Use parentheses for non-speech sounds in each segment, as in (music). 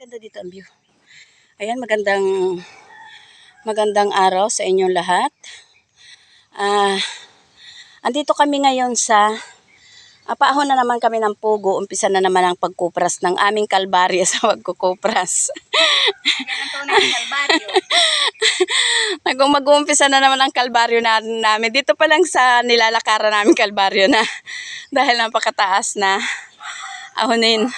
Ganda dito ang view. Ayan, magandang magandang araw sa inyong lahat. Ah, andito kami ngayon sa ah, paahon na naman kami ng pugo. Umpisa na naman ang pagkupras ng aming kalbaryo (laughs) sa pagkukupras. Yan ang tunay ng kalbaryo. Nag mag-uumpisa na naman ang kalbaryo na, namin. Dito pa lang sa nilalakaran namin kalbaryo na (laughs) dahil napakataas na ahonin.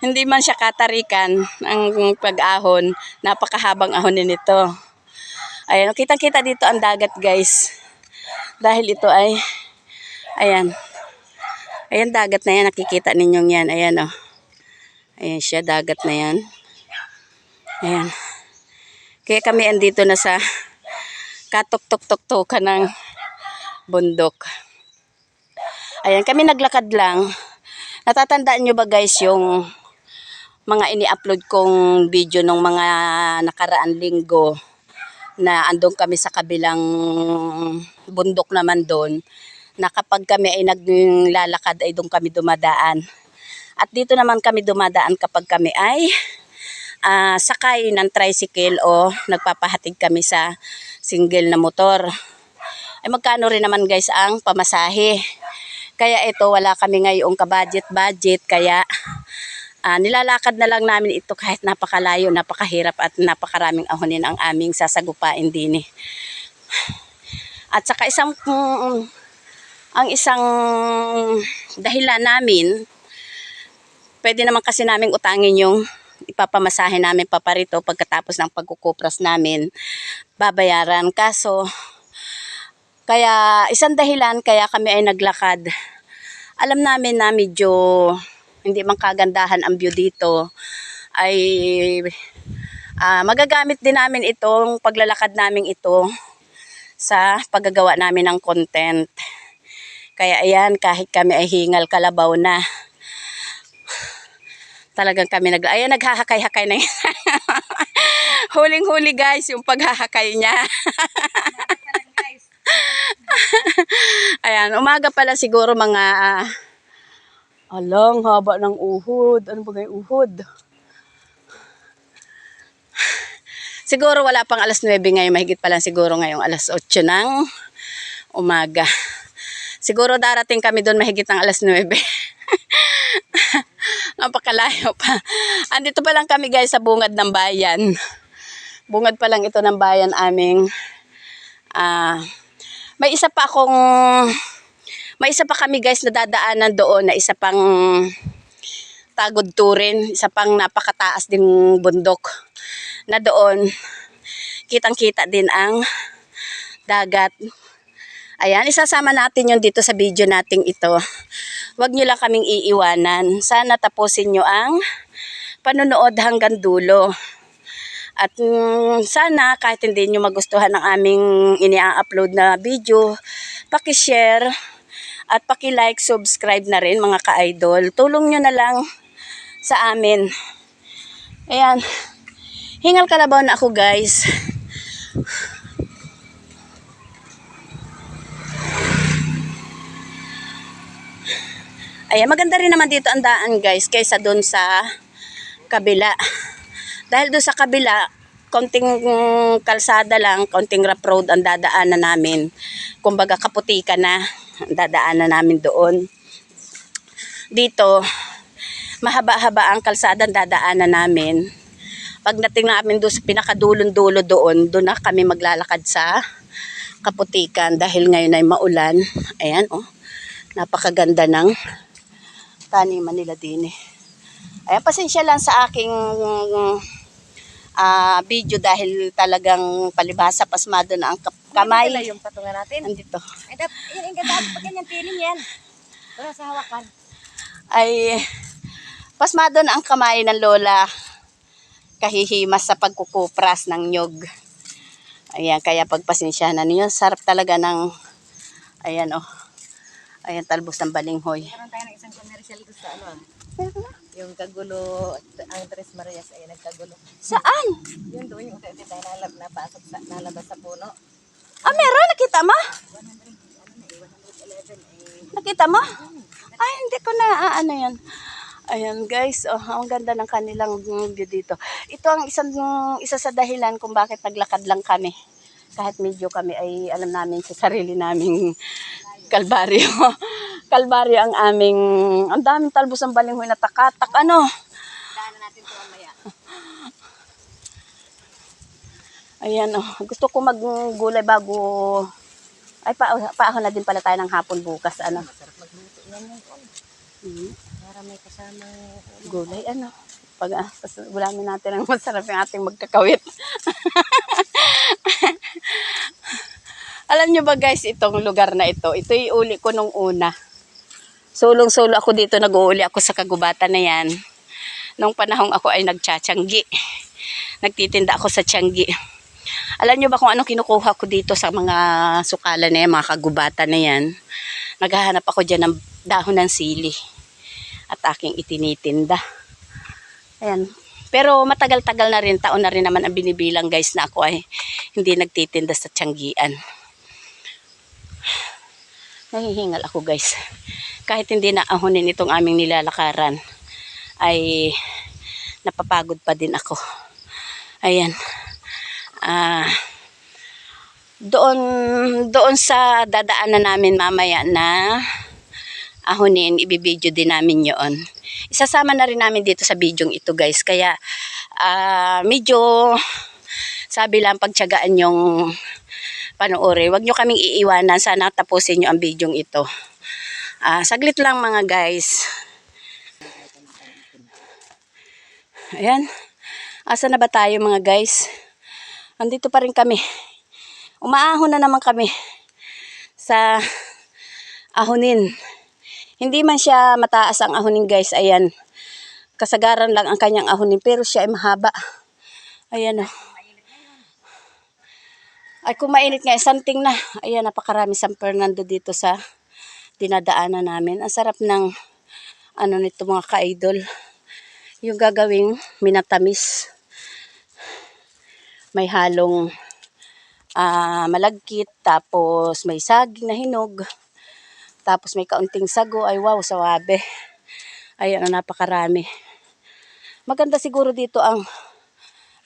Hindi man siya katarikan ang pag-ahon. Napakahabang ahonin nito. Ayan, kitang-kita dito ang dagat guys. Dahil ito ay, ayan. Ayan, dagat na yan. Nakikita ninyong yan. Ayan, oh. Ayan siya, dagat na yan. Ayan. Kaya kami andito na sa katok-tok-tok-tokan ng bundok. Ayan, kami naglakad lang. Natatandaan nyo ba guys yung mga ini-upload kong video nung mga nakaraan linggo na andong kami sa kabilang bundok naman doon na kapag kami ay naglalakad ay doon kami dumadaan. At dito naman kami dumadaan kapag kami ay ah, sakay ng tricycle o nagpapahatid kami sa single na motor. Ay magkano rin naman guys ang pamasahe. Kaya ito wala kami ngayong ka-budget-budget kaya ah, nilalakad na lang namin ito kahit napakalayo, napakahirap at napakaraming ahonin ang aming sasagupain din eh. At saka isang mm, ang isang dahilan namin pwede naman kasi naming utangin yung ipapamasahe namin paparito pagkatapos ng pagkukupras namin babayaran. Kaso, kaya isang dahilan kaya kami ay naglakad. Alam namin na medyo hindi man kagandahan ang view dito ay ah, magagamit din namin itong paglalakad namin ito sa paggagawa namin ng content. Kaya ayan, kahit kami ay hingal kalabaw na, talagang kami nag... Ayan, naghahakay-hakay na yan. (laughs) Huling-huli guys, yung paghahakay niya. (laughs) Ayan, umaga pala siguro mga... ah, alang, haba ng uhod. Ano ba yung uhod? Siguro wala pang alas 9 ngayon, mahigit pa lang siguro ngayong alas 8 ng umaga. Siguro darating kami doon mahigit ng alas 9. (laughs) Napakalayo pa. Andito pa lang kami guys sa bungad ng bayan. Bungad pa lang ito ng bayan aming ah may isa pa akong may isa pa kami guys na dadaanan doon na isa pang tagod turin, isa pang napakataas ding bundok na doon kitang-kita din ang dagat. Ayan, isasama natin yun dito sa video nating ito. Huwag nyo lang kaming iiwanan. Sana tapusin nyo ang panonood hanggang dulo. At mm, sana kahit hindi nyo magustuhan ang aming ini-upload na video, paki-share at paki-like, subscribe na rin mga ka-idol. Tulong nyo na lang sa amin. Ayan. Hingal kalabaw na ako guys. Ayan, maganda rin naman dito ang daan guys kaysa doon sa kabila. Dahil doon sa kabila, konting kalsada lang, konting rough road ang dadaanan namin. Kumbaga kaputika na dadaanan namin doon. Dito, mahaba-haba ang kalsada dadaanan namin. Pagdating namin doon sa pinakadulon-dulo doon, doon na kami maglalakad sa kaputikan dahil ngayon ay maulan. Ayan, oh. Napakaganda ng taniman nila din eh. Ayan, pasensya lang sa aking ah, video dahil talagang palibhasa pasmado na ang Kamay. kamay. yung patungan natin. Nandito. Ay, dap, yun ang ganda. Pag ganyan piling yan. Wala sa hawakan. Ay, pasmado na ang kamay ng lola kahihimas sa pagkukupras ng nyog. Ayan, kaya pagpasensya na ninyo. Sarap talaga ng, ayan oh. Ayan, talbos ng balinghoy. Meron tayo ng isang commercial sa ano ah. Yung kagulo, ang Tres Marias ay nagkagulo. Saan? Yun doon yung unti tayo nalab, napasok sa, nalabas sa puno. Ah, meron? Nakita mo? 100, ano na eh, 111 eh. Nakita mo? Ay, hindi ko na, ah, ano yan. Ayan guys, oh, ang ganda ng kanilang view dito. Ito ang isang isa sa dahilan kung bakit naglakad lang kami. Kahit medyo kami ay alam namin sa sarili naming kalbaryo. Kalbaryo ang aming, ang daming talbos ng balinghoy na takatak. Ano? Daanan natin ito mamaya. Ayan, oh. gusto ko maggulay bago, ay pa, paahon na din pala tayo ng hapon bukas. Ano? Magluto yan yung. Hmm. Para may kasamang Gulay, ano? Pag ah, gulamin natin ang (laughs) masarap yung ating magkakawit. (laughs) Alam nyo ba guys, itong lugar na ito, ito yung uli ko nung una. Sulong-sulo ako dito, nag-uuli ako sa kagubatan na yan. Nung panahong ako ay nagtsatsyanggi. Nagtitinda ako sa tiyanggi. Alam nyo ba kung ano kinukuha ko dito sa mga sukalan na yan, mga kagubatan na yan? Naghahanap ako dyan ng dahon ng sili at aking itinitinda. Ayan. Pero matagal-tagal na rin, taon na rin naman ang binibilang guys na ako ay hindi nagtitinda sa tiyanggian. Nahihingal ako guys. Kahit hindi na ahonin itong aming nilalakaran, ay napapagod pa din ako. Ayan. Ah, doon doon sa dadaanan namin mamaya na ahonin, ibibideo din namin yon. Isasama na rin namin dito sa video ito guys. Kaya ah, medyo sabi lang pagtyagaan yung panoorin. Huwag nyo kaming iiwanan. Sana tapusin nyo ang video ito. Ah, saglit lang mga guys. Ayan. Asa na ba tayo mga guys? Andito pa rin kami. Umaahon na naman kami sa ahonin. Hindi man siya mataas ang ahonin guys. Ayan. Kasagaran lang ang kanyang ahonin. Pero siya ay mahaba. Ayan o. Ay kung mainit nga, santing na. Ayan, napakarami San Fernando dito sa dinadaanan namin. Ang sarap ng ano nito mga ka-idol. Yung gagawing minatamis. May halong ah, malagkit, tapos may saging na hinog. Tapos may kaunting sago. Ay wow, sawabe. Ayan, napakarami. Maganda siguro dito ang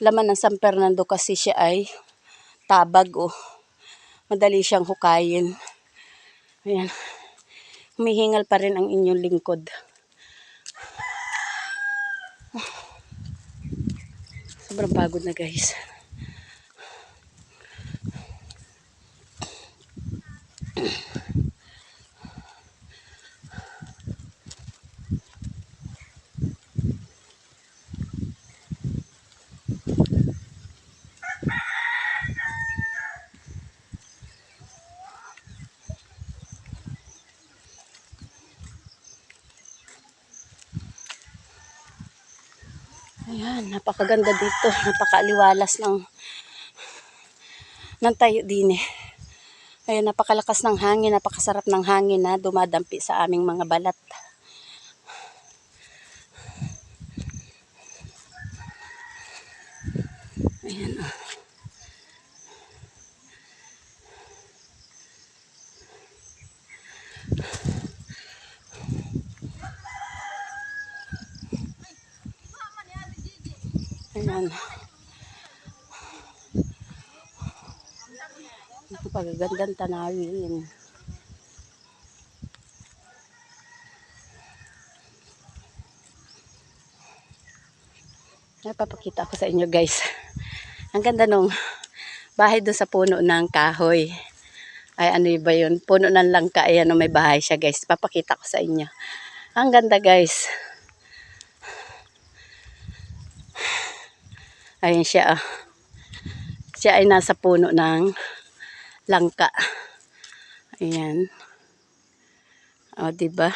laman ng San Fernando kasi siya ay tabag o madali siyang hukayin. Ayan. Humihingal pa rin ang inyong lingkod. Sobrang pagod na guys. Ayan, napakaganda dito. Napakaaliwalas ng ng tayo din eh. Ayan, napakalakas ng hangin, napakasarap ng hangin na dumadampi sa aming mga balat. Ayan oh. Ayan. Napakagandang tanawin. Napapakita ko sa inyo guys. Ang ganda nung bahay doon sa puno ng kahoy. Ay ano ba yun? Puno ng langka. Ayan may bahay siya guys. Papakita ko sa inyo. Ang ganda guys. Ayan siya. ah. Siya ay nasa puno ng langka. Ayan. O, di ba?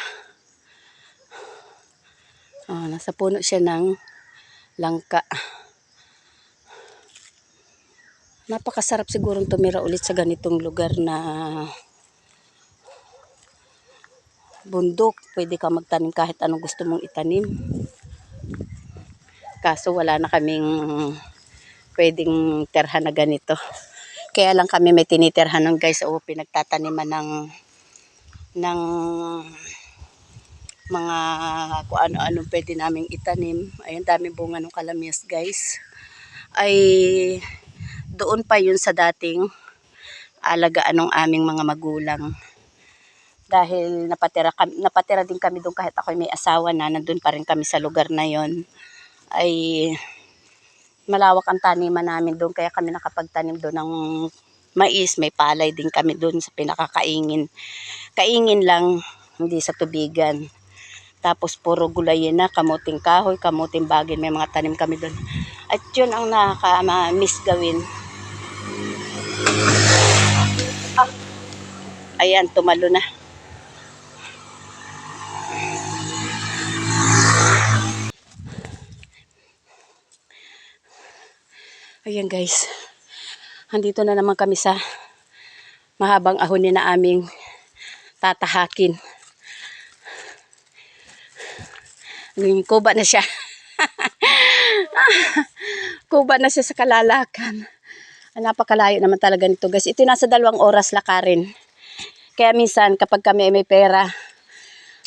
O, nasa puno siya ng langka. Napakasarap sigurong tumira ulit sa ganitong lugar na bundok. Pwede ka magtanim kahit anong gusto mong itanim. Kaso wala na kaming pwedeng terhan na ganito. Kaya lang kami may tinitirhan nun guys o pinagtataniman ng ng mga kung ano-ano pwede naming itanim. Ayun, daming bunga ng kalamias guys. Ay doon pa yun sa dating alagaan ng aming mga magulang. Dahil napatira, kami, napatira din kami doon kahit ako may asawa na, nandun pa rin kami sa lugar na yon ay malawak ang taniman namin doon kaya kami nakapagtanim doon ng mais, may palay din kami doon sa pinakakaingin. Kaingin lang, hindi sa tubigan. Tapos puro gulayin na, kamuting kahoy, kamuting bagin, may mga tanim kami doon. At yun ang nakaka-miss gawin. Ah, ayan, tumalo na. Ayan guys. Andito na naman kami sa mahabang ahonin na aming tatahakin. Yung kuba na siya. (laughs) kuba na siya sa kalalakan. Ah, Napakalayo naman talaga nito guys. Ito nasa dalawang oras lakarin. Kaya minsan kapag kami ay may pera,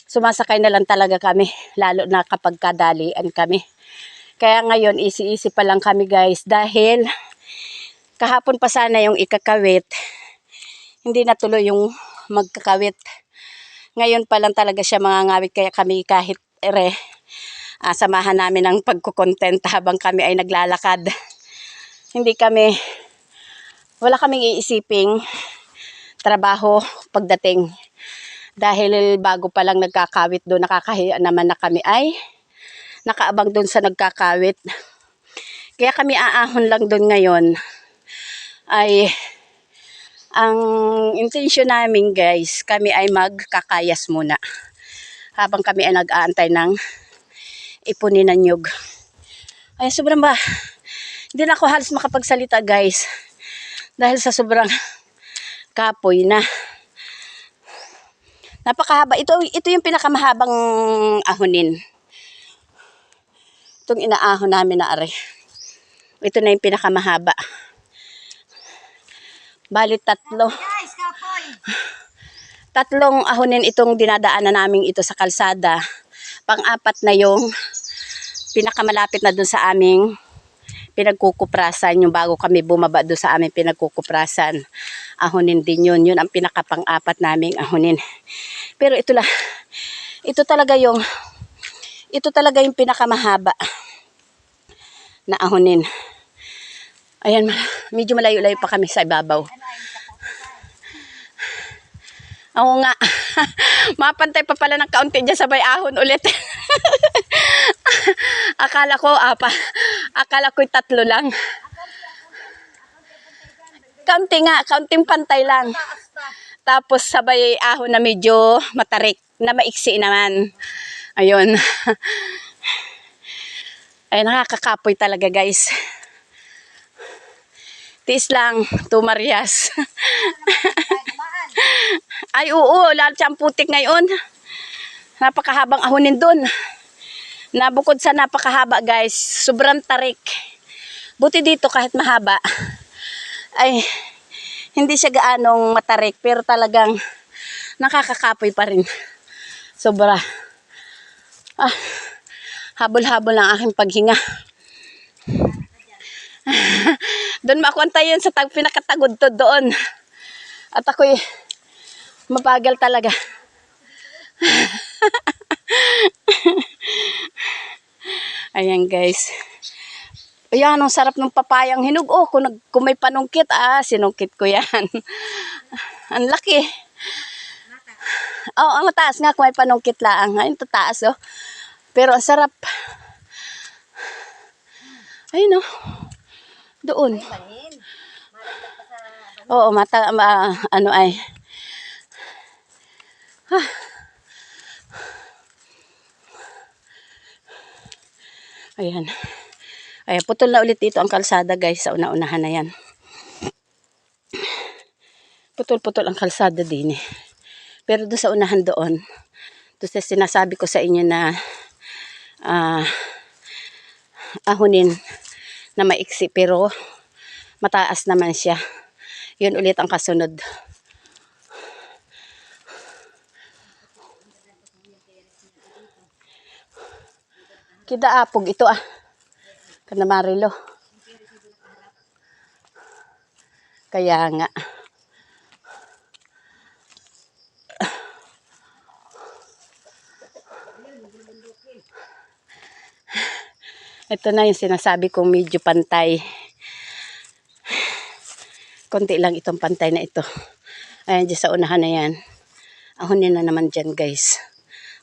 sumasakay na lang talaga kami. Lalo na kapag kadalian kami. Kaya ngayon, easy-easy pa lang kami guys. Dahil kahapon pa sana yung ikakawit. Hindi natuloy yung magkakawit. Ngayon pa lang talaga siya mga ngawit. Kaya kami kahit ere, ah, samahan namin ng pagkukontent habang kami ay naglalakad. Hindi kami, wala kaming iisiping trabaho pagdating. Dahil bago pa lang nagkakawit doon, nakakahiya naman na kami ay nakaabang doon sa nagkakawit. Kaya kami aahon lang doon ngayon ay ang intention namin guys, kami ay magkakayas muna. Habang kami ay nag-aantay ng ipunin ng nyug. Ay, sobrang ba? Hindi na ako halos makapagsalita guys. Dahil sa sobrang kapoy na. Napakahaba. Ito, ito yung pinakamahabang ahonin. Itong inaahon namin na are. Ito na yung pinakamahaba. Bali tatlo. Tatlong ahonin itong dinadaanan namin ito sa kalsada. Pang-apat na yung pinakamalapit na dun sa aming pinagkukuprasan. Yung bago kami bumaba dun sa aming pinagkukuprasan. Ahonin din yun. Yun ang pinakapang-apat naming ahonin. Pero ito la, ito talaga yung, ito talaga yung pinakamahaba na ahonin. Ayan, medyo malayo-layo pa kami sa ibabaw. Oo nga. (laughs) Mapantay pa pala ng kaunti dyan sabay ahon ulit. (laughs) akala ko, apa, akala ko tatlo lang. Kaunti nga, kaunting pantay lang. Tapos sabay ahon na medyo matarik, na maiksi naman. Ayun. (laughs) Ay, nakakakapoy talaga guys. Tiis lang, to Marias. (laughs) Ay, oo, lalo siyang putik ngayon. Napakahabang ahonin dun. Nabukod sa napakahaba, guys. Sobrang tarik. Buti dito kahit mahaba. Ay, hindi siya gaanong matarik. Pero talagang nakakakapoy pa rin. Sobra. Ah, habol-habol ang aking paghinga. (laughs) doon makuntayan sa tag pinakatagod to doon. At ako'y mabagal talaga. (laughs) Ayan guys. Ayan, ang sarap ng papayang hinog. Oh, kung, nag, kung may panungkit, ah, sinungkit ko yan. (laughs) ang laki. Oo, oh, ang taas nga kung may panungkit lang. Ayun, tataas oh. Pero ang sarap. Ayun oh. Doon. Oo, mata, ma, ano ay. Ah. Ayan. Ayan, putol na ulit dito ang kalsada guys. Sa una-unahan na yan. Putol-putol ang kalsada din eh. Pero doon sa unahan doon, doon sa sinasabi ko sa inyo na ah, ahunin na maiksi pero mataas naman siya. Yun ulit ang kasunod. Kidaapog ito ah. Kanamarilo. Kaya nga. Ito na yung sinasabi kong medyo pantay. Konti lang itong pantay na ito. Ayan, dyan sa unahan na yan. Ahonin na naman dyan, guys.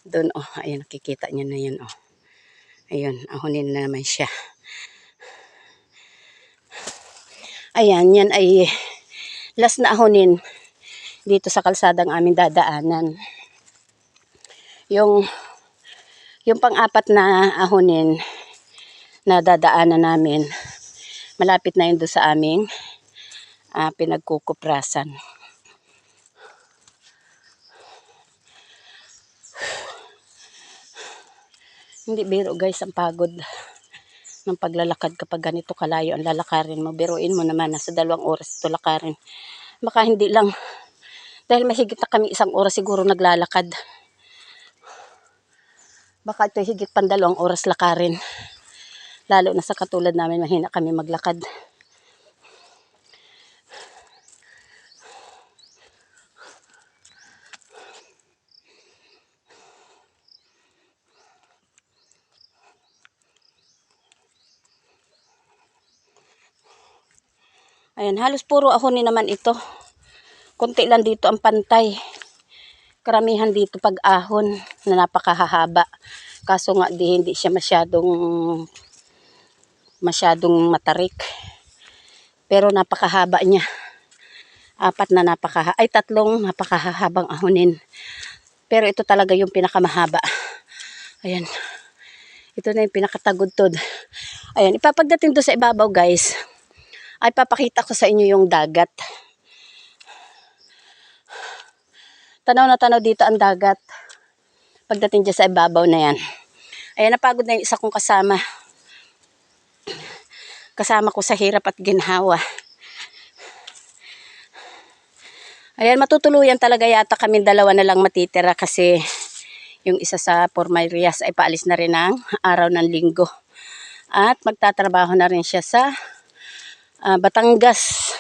Doon, oh, ayun, nakikita nyo na yun, oh. Ayun, ahonin na naman siya. Ayan, yan ay last na ahonin dito sa kalsadang aming dadaanan. Yung, yung pang-apat na ahonin na dadaanan namin, malapit na yun doon sa aming ah, pinagkukuprasan. Hindi biro guys, ang pagod ng paglalakad kapag ganito kalayo ang lalakarin mo. Biruin mo naman, nasa dalawang oras ito lakarin. Baka hindi lang, dahil mahigit na kami isang oras siguro naglalakad. Baka ito higit pang dalawang oras lakarin. Lalo na sa katulad namin, mahina kami maglakad. Ayan, halos puro ahonin naman ito. Kunti lang dito ang pantay. Karamihan dito pag ahon na napakahahaba. Kaso nga di hindi siya masyadong masyadong matarik. Pero napakahaba niya. Apat na napakaha ay tatlong napakahahabang ahonin. Pero ito talaga yung pinakamahaba. Ayan. Ito na yung pinakatagudtod. Ayan, ipapagdating to sa ibabaw guys ay papakita ko sa inyo yung dagat. Tanaw na tanaw dito ang dagat. Pagdating dyan sa ibabaw na yan. Ayan, napagod na yung isa kong kasama. Kasama ko sa hirap at ginhawa. Ayan, matutuluyan talaga yata kami dalawa na lang matitira kasi yung isa sa Pormayrias ay paalis na rin ng araw ng linggo. At magtatrabaho na rin siya sa ah, Batangas.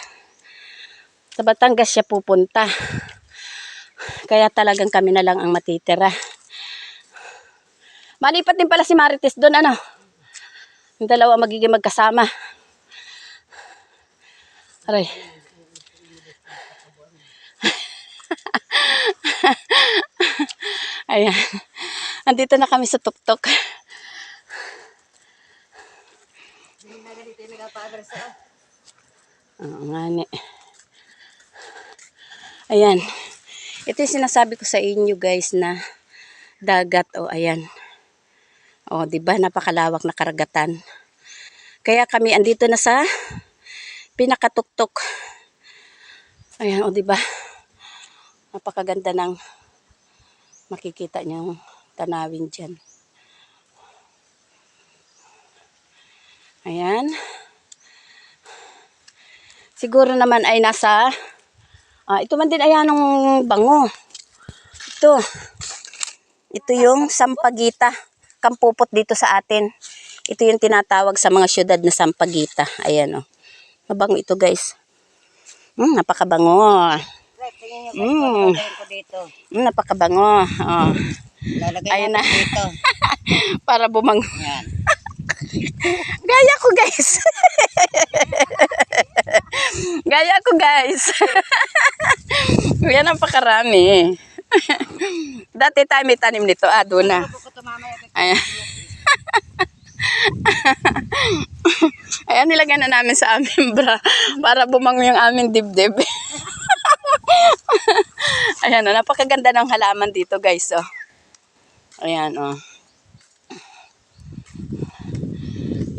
Sa Batangas siya pupunta. Kaya talagang kami na lang ang matitira. Malipat din pala si Marites doon, ano? Yung dalawa magiging magkasama. Aray. (laughs) Ayan. Andito na kami sa tuktok. Oo nga ni. Ayan. Ito yung sinasabi ko sa inyo guys na dagat o ayan. O, di ba napakalawak na karagatan. Kaya kami andito na sa pinakatuktok. Ayan, o di ba? Napakaganda ng makikita niyong tanawin diyan. Ayan. Siguro naman ay nasa ah, ito man din ayan ng bango. Ito. Ito yung sampagita. Kampupot dito sa atin. Ito yung tinatawag sa mga syudad na sampagita. Ayan o. Mabango ito guys. Mm, napakabango. Mm. Mm, napakabango. Oh. Lalagay natin na. dito. (laughs) Para bumang... Yan. (laughs) Gaya ko guys. (laughs) Gaya ko guys. Yan ang pakarami. (laughs) Dati tayo may tanim nito. Ah, doon na. Ayan. (laughs) Ayan, nilagyan na namin sa aming bra para bumango yung aming dibdib. (laughs) Ayan, oh, napakaganda ng halaman dito, guys. Oh. Ayan, oh.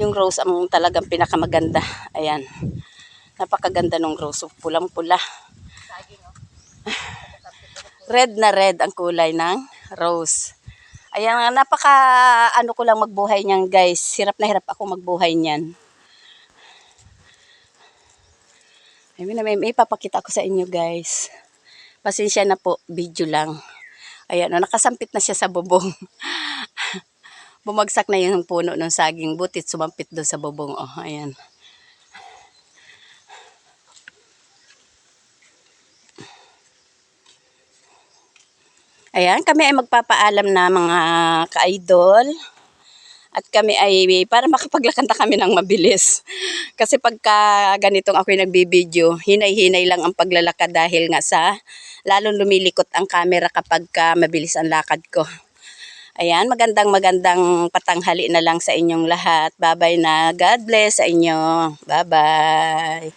Yung rose ang talagang pinakamaganda. Ayan. Napakaganda ng rose. Oh, Pulang-pula. Red na red ang kulay ng rose. Ayan, napaka ano ko lang magbuhay niyan, guys. Hirap na hirap ako magbuhay niyan. Ay, may, may, may papakita ko sa inyo, guys. Pasensya na po, video lang. Ayan, oh, nakasampit na siya sa bubong. (laughs) Bumagsak na yung puno ng saging butit, sumampit doon sa bubong. Oh, ayan. Ayan, kami ay magpapaalam na mga ka-idol. At kami ay para makapaglakanta kami ng mabilis. (laughs) Kasi pagka ganitong ako'y nagbibideo, hinay-hinay lang ang paglalakad dahil nga sa lalong lumilikot ang camera kapag ka mabilis ang lakad ko. Ayan, magandang magandang patanghali na lang sa inyong lahat. Bye-bye na. God bless sa inyo. Bye-bye.